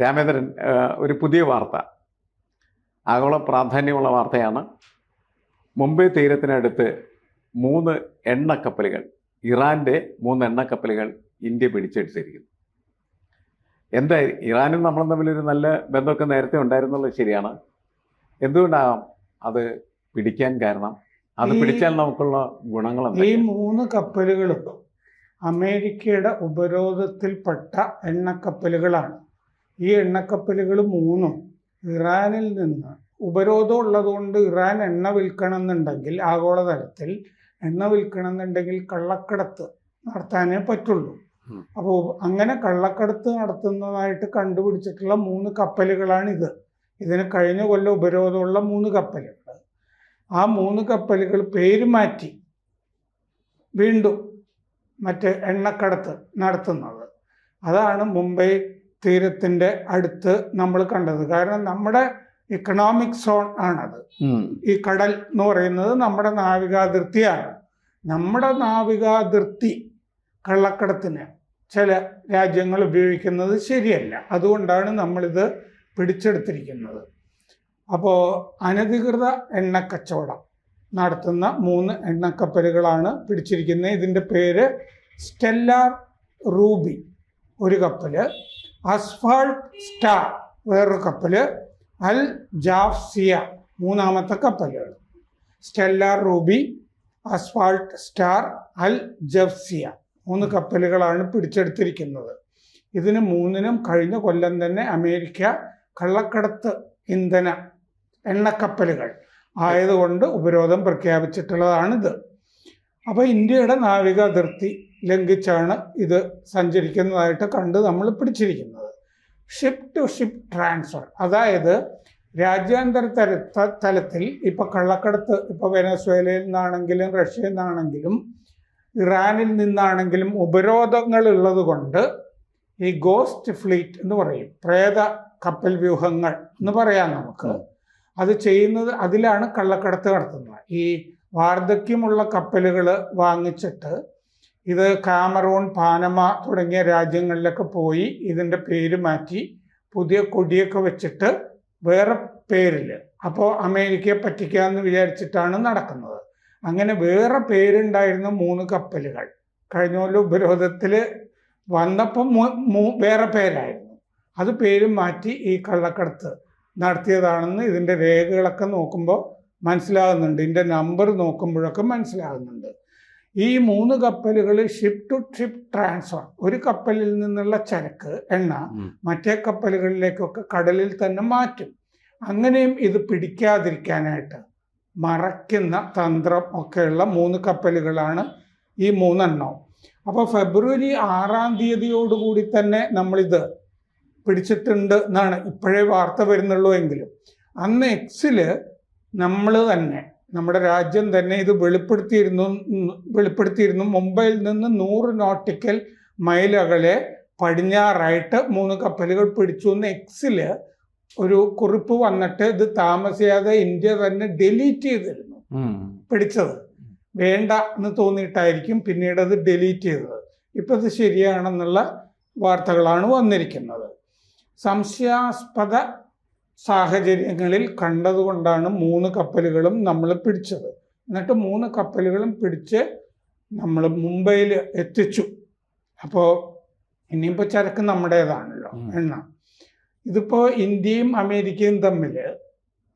രാമേന്ദ്രൻ ഒരു പുതിയ വാർത്ത. ആഗോള പ്രാധാന്യമുള്ള വാർത്തയാണ്. മുംബൈ തീരത്തിനടുത്ത് മൂന്ന് എണ്ണക്കപ്പലുകൾ ഇറാന്റെ മൂന്ന് എണ്ണക്കപ്പലുകൾ ഇന്ത്യ പിടിച്ചെടുത്തിരിക്കുന്നു. എന്താ ഇറാനും നമ്മളും തമ്മിലൊരു നല്ല ബന്ധമൊക്കെ നേരത്തെ ഉണ്ടായിരുന്നുള്ളത് ശരിയാണ്. എന്തുകൊണ്ടാകാം അത് പിടിക്കാൻ കാരണം? അത് പിടിച്ചാൽ നമുക്കുള്ള ഗുണങ്ങൾ ഈ മൂന്ന് കപ്പലുകളും അമേരിക്കയുടെ ഉപരോധത്തിൽപ്പെട്ട എണ്ണക്കപ്പലുകളാണ്. ഈ എണ്ണക്കപ്പലുകൾ മൂന്നും ഇറാനിൽ നിന്ന് ഉപരോധം ഉള്ളതുകൊണ്ട് ഇറാൻ എണ്ണ വിൽക്കണം എന്നുണ്ടെങ്കിൽ ആഗോളതലത്തിൽ എണ്ണ വിൽക്കണം എന്നുണ്ടെങ്കിൽ കള്ളക്കടത്ത് നടത്താനേ പറ്റുള്ളൂ. അപ്പോൾ അങ്ങനെ കള്ളക്കടത്ത് നടത്തുന്നതായിട്ട് കണ്ടുപിടിച്ചിട്ടുള്ള മൂന്ന് കപ്പലുകളാണിത്. ഇതിന് കഴിഞ്ഞ കൊല്ലം ഉപരോധമുള്ള മൂന്ന് കപ്പലുകൾ ആ മൂന്ന് കപ്പലുകൾ പേര് മാറ്റി വീണ്ടും മറ്റ് എണ്ണക്കടത്ത് നടത്തുന്നത്. അതാണ് മുംബൈ തീരത്തിന്റെ അടുത്ത് നമ്മൾ കണ്ടത്. കാരണം നമ്മുടെ ഇക്കണോമിക് സോൺ ആണത്. ഈ കടൽ എന്ന് പറയുന്നത് നമ്മുടെ നാവികാതിർത്തിയാണ്. നമ്മുടെ നാവികാതിർത്തി കള്ളക്കടത്തിന് ചില രാജ്യങ്ങൾ ഉപയോഗിക്കുന്നത് ശരിയല്ല. അതുകൊണ്ടാണ് നമ്മളിത് പിടിച്ചെടുത്തിരിക്കുന്നത്. അപ്പോൾ അനധികൃത എണ്ണക്കച്ചവടം നടത്തുന്ന മൂന്ന് എണ്ണക്കപ്പലുകളാണ് പിടിച്ചിരിക്കുന്നത്. ഇതിന്റെ പേര് സ്റ്റെല്ലാർ റൂബി ഒരു കപ്പൽ. അസ്ഫാൾട്ട് സ്റ്റാർ വേറൊരു കപ്പൽ അൽ ജാഫ്സിയ മൂന്നാമത്തെ കപ്പലുകൾ Stellar Ruby Asphalt Star Al Jafzia മൂന്ന് കപ്പലുകളാണ് പിടിച്ചെടുത്തിരിക്കുന്നത്. ഇതിന് മൂന്നിനും കഴിഞ്ഞ കൊല്ലം തന്നെ അമേരിക്ക കള്ളക്കടത്ത് ഇന്ധന എണ്ണക്കപ്പലുകൾ ആയതുകൊണ്ട് ഉപരോധം പ്രഖ്യാപിച്ചിട്ടുള്ളതാണിത്. അപ്പോൾ ഇന്ത്യയുടെ നാവിക അതിർത്തി ലംഘിച്ചാണ് ഇത് സഞ്ചരിക്കുന്നതായിട്ട് കണ്ട് നമ്മൾ പിടിച്ചിരിക്കുന്നത്. ഷിപ്പ് ടു ഷിപ്പ് ട്രാൻസ്ഫർ അതായത് രാജ്യാന്തര തല തലത്തിൽ ഇപ്പോൾ കള്ളക്കടത്ത് ഇപ്പോൾ വെനസ്വേലയിൽ നിന്നാണെങ്കിലും റഷ്യയിൽ നിന്നാണെങ്കിലും ഇറാനിൽ നിന്നാണെങ്കിലും ഉപരോധങ്ങൾ ഉള്ളത് കൊണ്ട് ഈ ഗോസ്റ്റ് ഫ്ലീറ്റ് എന്ന് പറയും. പ്രേത കപ്പൽ വ്യൂഹങ്ങൾ എന്ന് പറയാം നമുക്ക്. അത് ചെയ്യുന്നത് അതിലാണ് കള്ളക്കടത്ത് നടത്തുന്നത്. ഈ വാർദ്ധക്യമുള്ള കപ്പലുകൾ വാങ്ങിച്ചിട്ട് ഇത് കാമറൂൺ പാനമ തുടങ്ങിയ രാജ്യങ്ങളിലൊക്കെ പോയി ഇതിന്റെ പേര് മാറ്റി പുതിയ കൊടിയൊക്കെ വെച്ചിട്ട് വേറെ പേരിൽ അപ്പോൾ അമേരിക്കയെ പറ്റിക്കാമെന്ന് വിചാരിച്ചിട്ടാണ് നടക്കുന്നത്. അങ്ങനെ വേറെ പേരുണ്ടായിരുന്ന മൂന്ന് കപ്പലുകൾ. കഴിഞ്ഞ പോലെ ഉപരോധത്തിൽ വന്നപ്പം വേറെ പേരായിരുന്നു. അത് പേര് മാറ്റി ഈ കള്ളക്കടത്ത് നടത്തിയതാണെന്ന് ഇതിന്റെ രേഖകളൊക്കെ നോക്കുമ്പോൾ മനസ്സിലാകുന്നുണ്ട്. ഇതിന്റെ നമ്പർ നോക്കുമ്പോഴൊക്കെ മനസ്സിലാകുന്നുണ്ട്. ഈ മൂന്ന് കപ്പലുകൾ ഷിപ്പ് ടു ഷിപ്പ് ട്രാൻസ്ഫർ ഒരു കപ്പലിൽ നിന്നുള്ള ചരക്ക് എണ്ണ മറ്റേ കപ്പലുകളിലേക്കൊക്കെ കടലിൽ തന്നെ മാറ്റും. അങ്ങനെയും ഇത് പിടിക്കാതിരിക്കാനായിട്ട് മറയ്ക്കുന്ന തന്ത്രം ഒക്കെയുള്ള മൂന്ന് കപ്പലുകളാണ് ഈ മൂന്നെണ്ണം. അപ്പോൾ ഫെബ്രുവരി ആറാം തീയതിയോടുകൂടി തന്നെ നമ്മളിത് പിടിച്ചിട്ടുണ്ട് എന്നാണ് ഇപ്പോഴേ വാർത്ത വരുന്നുള്ളൂ എങ്കിലും. അന്ന് എക്സിൽ നമ്മൾ തന്നെ നമ്മുടെ രാജ്യം തന്നെ ഇത് വെളിപ്പെടുത്തിയിരുന്നു വെളിപ്പെടുത്തിയിരുന്നു. മുംബൈയിൽ നിന്ന് നൂറ് നോട്ടിക്കൽ മൈൽ അകലെ പടിഞ്ഞാറായിട്ട് മൂന്ന് കപ്പലുകൾ പിടിച്ചു എന്ന് എക്സിൽ ഒരു കുറിപ്പ് വന്നിട്ട് ഇത് താമസിയാതെ ഇന്ത്യ തന്നെ ഡെലീറ്റ് ചെയ്തിരുന്നു. പിടിച്ചത്. വേണ്ട എന്ന് തോന്നിയിട്ടായിരിക്കും പിന്നീട് അത് ഡെലീറ്റ് ചെയ്തത്. ഇപ്പം ഇത് ശരിയാണെന്നുള്ള വാർത്തകളാണ് വന്നിരിക്കുന്നത്. സംശയാസ്പദ സാഹചര്യങ്ങളിൽ കണ്ടതുകൊണ്ടാണ് മൂന്ന് കപ്പലുകളും നമ്മൾ പിടിച്ചത്. എന്നിട്ട് മൂന്ന് കപ്പലുകളും പിടിച്ച് നമ്മൾ മുംബൈയിൽ എത്തിച്ചു. അപ്പോൾ ഇനിയിപ്പോൾ ചരക്ക് നമ്മുടേതാണല്ലോ. എണ്ണ ഇതിപ്പോൾ ഇന്ത്യയും അമേരിക്കയും തമ്മിൽ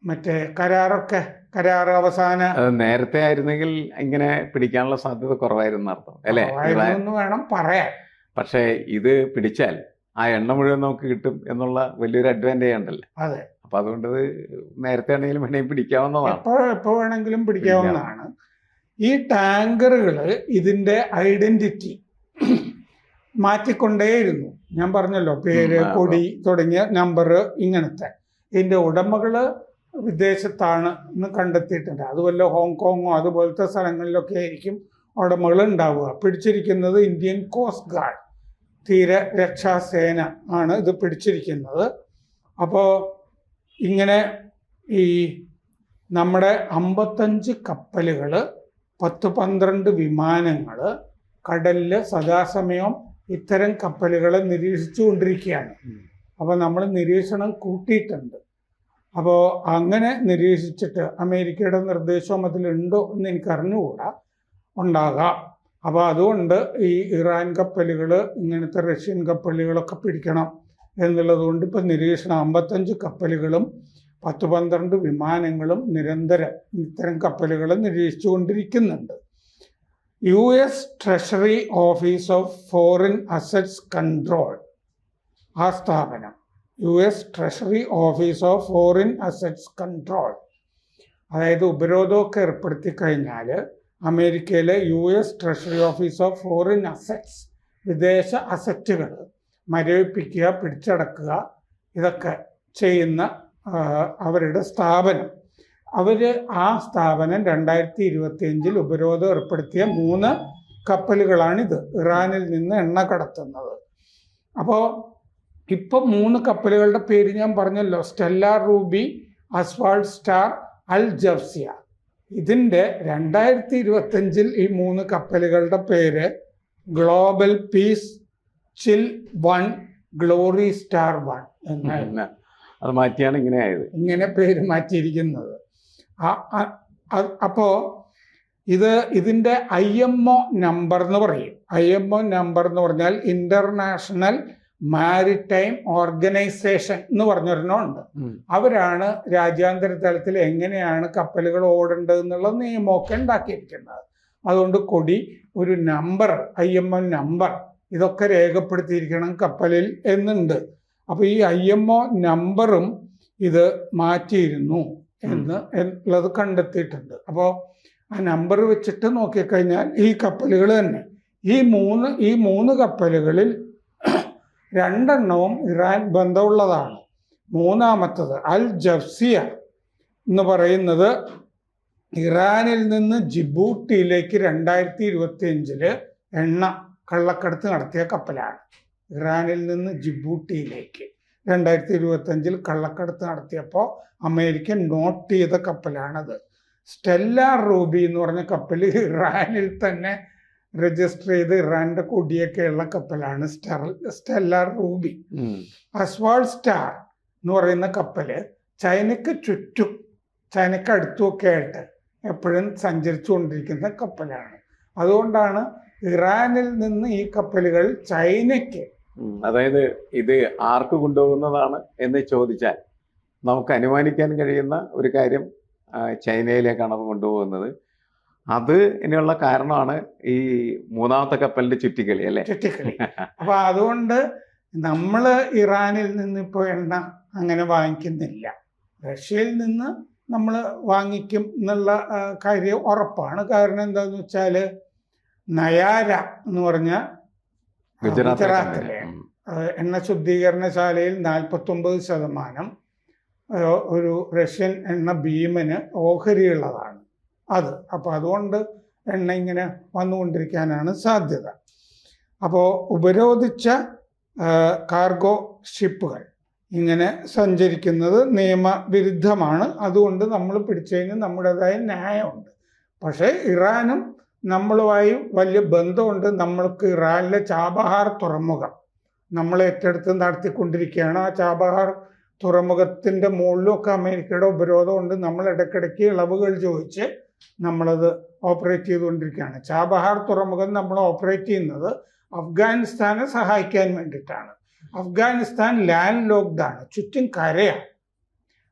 മറ്റേ കരാറൊക്കെ കരാർ അവസാന നേരത്തെ ആയിരുന്നെങ്കിൽ ഇങ്ങനെ പിടിക്കാനുള്ള സാധ്യത കുറവായിരുന്നു അർത്ഥം അല്ലേ? വേണം പറയാൻ. പക്ഷേ ഇത് പിടിച്ചാൽ ആ എണ്ണ മുഴുവൻ നമുക്ക് കിട്ടും എന്നുള്ള വലിയൊരു അഡ്വാന്റേജ് ഉണ്ടല്ലേ? അതെ. അപ്പൊ അതുകൊണ്ട് നേരത്തെ ആണെങ്കിലും വേണമെങ്കിൽ പിടിക്കാവുന്നതാണ്. എപ്പോ എപ്പോ വേണമെങ്കിലും പിടിക്കാവുന്നതാണ്. ഈ ടാങ്കറുകൾ ഇതിന്റെ ഐഡന്റിറ്റി മാറ്റിക്കൊണ്ടേയിരുന്നു. ഞാൻ പറഞ്ഞല്ലോ പേര് കൊടി തുടങ്ങിയ നമ്പർ ഇങ്ങനത്തെ. ഇതിന്റെ ഉടമകൾ വിദേശത്താണ് എന്ന് കണ്ടെത്തിയിട്ടുണ്ട്. അതുപോലെ ഹോങ്കോങ്ങോ അതുപോലത്തെ സ്ഥലങ്ങളിലൊക്കെ ആയിരിക്കും ഉടമകൾ ഉണ്ടാവുക പിടിച്ചിരിക്കുന്നത് ഇന്ത്യൻ കോസ്റ്റ് ഗാർഡ്. തീര രക്ഷാസേന ആണ് ഇത് പിടിച്ചിരിക്കുന്നത്. അപ്പോൾ ഇങ്ങനെ ഈ നമ്മുടെ അമ്പത്തഞ്ച് കപ്പലുകൾ പത്ത് പന്ത്രണ്ട് വിമാനങ്ങൾ കടലിൽ സദാസമയം ഇത്തരം കപ്പലുകളെ നിരീക്ഷിച്ചു കൊണ്ടിരിക്കുകയാണ് അപ്പോൾ നമ്മൾ നിരീക്ഷണം കൂട്ടിയിട്ടുണ്ട്. അപ്പോൾ അങ്ങനെ നിരീക്ഷിച്ചിട്ട് അമേരിക്കയുടെ നിർദ്ദേശവും അതിലുണ്ടോ എന്ന് എനിക്ക് അറിഞ്ഞുകൂടാ ഉണ്ടാകാം. അപ്പോൾ അതുകൊണ്ട് ഈ ഇറാൻ കപ്പലുകൾ ഇങ്ങനത്തെ റഷ്യൻ കപ്പലുകളൊക്കെ പിടിക്കണം എന്നുള്ളത് കൊണ്ട് ഇപ്പം നിരീക്ഷണം അമ്പത്തഞ്ച് കപ്പലുകളും പത്ത് പന്ത്രണ്ട് വിമാനങ്ങളും നിരന്തരം ഇത്തരം കപ്പലുകൾ നിരീക്ഷിച്ചുകൊണ്ടിരിക്കുന്നുണ്ട് U S treasury office of foreign assets control ആ സ്ഥാപനം. U S treasury office of foreign assets control. അതായത് ഉപരോധമൊക്കെ ഏർപ്പെടുത്തി കഴിഞ്ഞാൽ അമേരിക്കയിലെ U S treasury office of foreign assets വിദേശ അസറ്റുകൾ മരവിപ്പിക്കുക പിടിച്ചടക്കുക ഇതൊക്കെ ചെയ്യുന്ന അവരുടെ സ്ഥാപനം. അവർ ആ സ്ഥാപനം രണ്ടായിരത്തി ഇരുപത്തിയഞ്ചിൽ ഉപരോധം ഏർപ്പെടുത്തിയ മൂന്ന് കപ്പലുകളാണിത്. ഇറാനിൽ നിന്ന് എണ്ണ കടത്തുന്നത്. അപ്പോൾ ഇപ്പം മൂന്ന് കപ്പലുകളുടെ പേര് ഞാൻ പറഞ്ഞല്ലോ. Stella Ruby Asphalt Star Al Jafzia ഇതിന്റെ രണ്ടായിരത്തി ഇരുപത്തഞ്ചിൽ ഈ മൂന്ന് കപ്പലുകളുടെ പേര് Global Peace Chill One Glory Star One എന്നായിരുന്നു. അത് മാറ്റിയാണ് ഇങ്ങനെ ആയത്. ഇങ്ങനെ പേര് മാറ്റിയിരിക്കുന്നത്. അപ്പോ ഇത് ഇതിന്റെ ഐ എം ഒ നമ്പർ എന്ന് പറയും. ഐ എം ഒ നമ്പർ എന്ന് പറഞ്ഞാൽ ഇന്റർനാഷണൽ മാരിടൈം ഓർഗനൈസേഷൻ എന്ന് പറഞ്ഞൊരെണ്ണമുണ്ട്. അവരാണ് രാജ്യാന്തര തലത്തിൽ എങ്ങനെയാണ് കപ്പലുകൾ ഓടേണ്ടത് എന്നുള്ള നിയമമൊക്കെ ഉണ്ടാക്കിയിരിക്കുന്നത്. അതുകൊണ്ട് കൊടി ഒരു number I M O number ഇതൊക്കെ രേഖപ്പെടുത്തിയിരിക്കണം കപ്പലിൽ എന്നുണ്ട്. അപ്പോൾ ഈ ഐ എം ഒ നമ്പറും ഇത് മാറ്റിയിരുന്നു എന്ന് ഉള്ളത് കണ്ടെത്തിയിട്ടുണ്ട്. അപ്പോൾ ആ നമ്പർ വെച്ചിട്ട് നോക്കിക്കഴിഞ്ഞാൽ ഈ കപ്പലുകൾ തന്നെ. ഈ മൂന്ന് ഈ മൂന്ന് കപ്പലുകളിൽ രണ്ടെണ്ണവും ഇറാൻ ബന്ധമുള്ളതാണ്. മൂന്നാമത്തത് അൽ ജഫ്സിയ എന്ന് പറയുന്നത് ഇറാനിൽ നിന്ന് ജിബൂട്ടിയിലേക്ക് രണ്ടായിരത്തി ഇരുപത്തി അഞ്ചിൽ എണ്ണ കള്ളക്കടത്ത് നടത്തിയ കപ്പലാണ്. ഇറാനിൽ നിന്ന് ജിബൂട്ടിയിലേക്ക് രണ്ടായിരത്തി ഇരുപത്തി അഞ്ചിൽ കള്ളക്കടത്ത് നടത്തിയപ്പോൾ അമേരിക്ക നോട്ട് ചെയ്ത കപ്പലാണത്. സ്റ്റെല്ല റൂബി എന്ന് പറഞ്ഞ കപ്പൽ ഇറാനിൽ തന്നെ രജിസ്റ്റർ ചെയ്ത് ഇറാന്റെ കൊടിയൊക്കെയുള്ള കപ്പലാണ് സ്റ്റെർ സ്റ്റെല്ല റൂബി അസ്വാൾ സ്റ്റാർ എന്ന് പറയുന്ന കപ്പൽ ചൈനയ്ക്ക് ചുറ്റും ചൈനയ്ക്ക് അടുത്തുമൊക്കെ ആയിട്ട് എപ്പോഴും സഞ്ചരിച്ചുകൊണ്ടിരിക്കുന്ന കപ്പലാണ്. അതുകൊണ്ടാണ് ഇറാനിൽ നിന്ന് ഈ കപ്പലുകൾ ചൈനയ്ക്ക്. അതായത് ഇത് ആർക്ക് കൊണ്ടുപോകുന്നതാണ് എന്ന് ചോദിച്ചാൽ നമുക്ക് അനുമാനിക്കാൻ കഴിയുന്ന ഒരു കാര്യം ചൈനയിലേക്കാണ് അത് കൊണ്ടുപോകുന്നത്. അത് ഇനിയുള്ള കാരണമാണ് ഈ മൂന്നാമത്തെ കപ്പലിന്റെ ചുറ്റിക്കളി അല്ലേ? ചുറ്റിക്കളി. അപ്പൊ അതുകൊണ്ട് നമ്മൾ ഇറാനിൽ നിന്ന് ഇപ്പോൾ എണ്ണ അങ്ങനെ വാങ്ങിക്കുന്നില്ല. റഷ്യയിൽ നിന്ന് നമ്മൾ വാങ്ങിക്കും എന്നുള്ള കാര്യം ഉറപ്പാണ്. കാരണം എന്താന്ന് വെച്ചാൽ നയാര എന്ന് പറഞ്ഞ ഗുജറാത്തിലെ എണ്ണ. ശുദ്ധീകരണശാലയിൽ നാൽപ്പത്തൊമ്പത് ശതമാനം ഒരു റഷ്യൻ എണ്ണ ഭീമന് ഓഹരിയുള്ളതാണ്. അത്. അപ്പോൾ അതുകൊണ്ട് എണ്ണ ഇങ്ങനെ വന്നുകൊണ്ടിരിക്കാനാണ് സാധ്യത. അപ്പോൾ ഉപരോധിച്ച കാർഗോ ഷിപ്പുകൾ ഇങ്ങനെ സഞ്ചരിക്കുന്നത് നിയമവിരുദ്ധമാണ്. അതുകൊണ്ട് നമ്മൾ പിടിച്ചു കഴിഞ്ഞാൽ നമ്മുടേതായ ന്യായമുണ്ട്. പക്ഷേ ഇറാനും നമ്മളുമായി വലിയ ബന്ധമുണ്ട്. നമ്മൾക്ക് ഇറാനിലെ ചാബഹാർ തുറമുഖം നമ്മൾ ഏറ്റെടുത്ത് നടത്തിക്കൊണ്ടിരിക്കുകയാണ്. ആ ചാബഹാർ തുറമുഖത്തിന്റെ മുകളിലൊക്കെ അമേരിക്കയുടെ ഉപരോധമുണ്ട്. നമ്മൾ ഇടയ്ക്കിടയ്ക്ക് ഇളവുകൾ ചോദിച്ച് നമ്മളത് ഓപ്പറേറ്റ് ചെയ്തുകൊണ്ടിരിക്കുകയാണ്. ചാബഹാർ തുറമുഖം നമ്മൾ ഓപ്പറേറ്റ് ചെയ്യുന്നത് അഫ്ഗാനിസ്ഥാനെ സഹായിക്കാൻ വേണ്ടിയിട്ടാണ്. അഫ്ഗാനിസ്ഥാൻ ലാൻഡ് ലോക്ക്ഡാണ് ചുറ്റും കരയാണ്.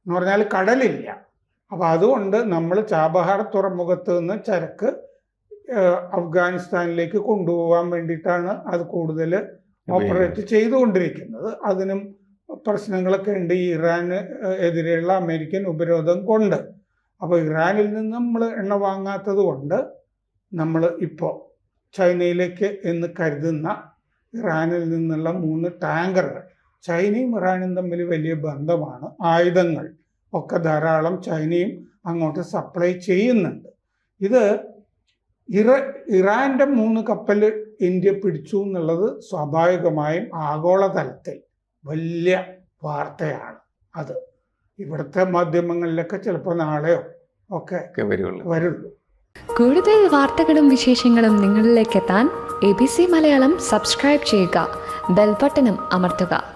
എന്ന് പറഞ്ഞാൽ കടലില്ല. അപ്പോൾ അതുകൊണ്ട് നമ്മൾ ചാബഹാർ തുറമുഖത്ത് നിന്ന് ചരക്ക് അഫ്ഗാനിസ്ഥാനിലേക്ക് കൊണ്ടുപോകാൻ വേണ്ടിയിട്ടാണ് അത് കൂടുതൽ ഓപ്പറേറ്റ് ചെയ്തുകൊണ്ടിരിക്കുന്നത്. അതിനും പ്രശ്നങ്ങളൊക്കെ ഉണ്ട്. ഇറാന് എതിരെയുള്ള അമേരിക്കൻ ഉപരോധം കൊണ്ട്. അപ്പോൾ ഇറാനിൽ നിന്ന് നമ്മൾ എണ്ണ വാങ്ങാത്തത് കൊണ്ട് നമ്മൾ ഇപ്പോൾ ചൈനയിലേക്ക് എന്ന് കരുതുന്ന ഇറാനിൽ നിന്നുള്ള മൂന്ന് ടാങ്കറുകൾ ചൈനയും ഇറാനും തമ്മിൽ വലിയ ബന്ധമാണ് ആയുധങ്ങൾ ഒക്കെ ധാരാളം ചൈനയും അങ്ങോട്ട് സപ്ലൈ ചെയ്യുന്നുണ്ട്. ഇത് ഇറ ഇറാന്റെ മൂന്ന് കപ്പൽ ഇന്ത്യ പിടിച്ചു എന്നുള്ളത് സ്വാഭാവികമായും ആഗോളതലത്തിൽ വലിയ വാർത്തയാണ് അത്. ഇവിടുത്തെ മാധ്യമങ്ങളിലൊക്കെ ചിലപ്പോൾ നാളെയോ ഒക്കെ വരുള്ളൂ. കൂടുതൽ വാർത്തകളും വിശേഷങ്ങളും നിങ്ങളിലേക്ക് എത്താൻ A B C Malayalam subscribe ചെയ്യുക. ബെൽബട്ടനും അമർത്തുക.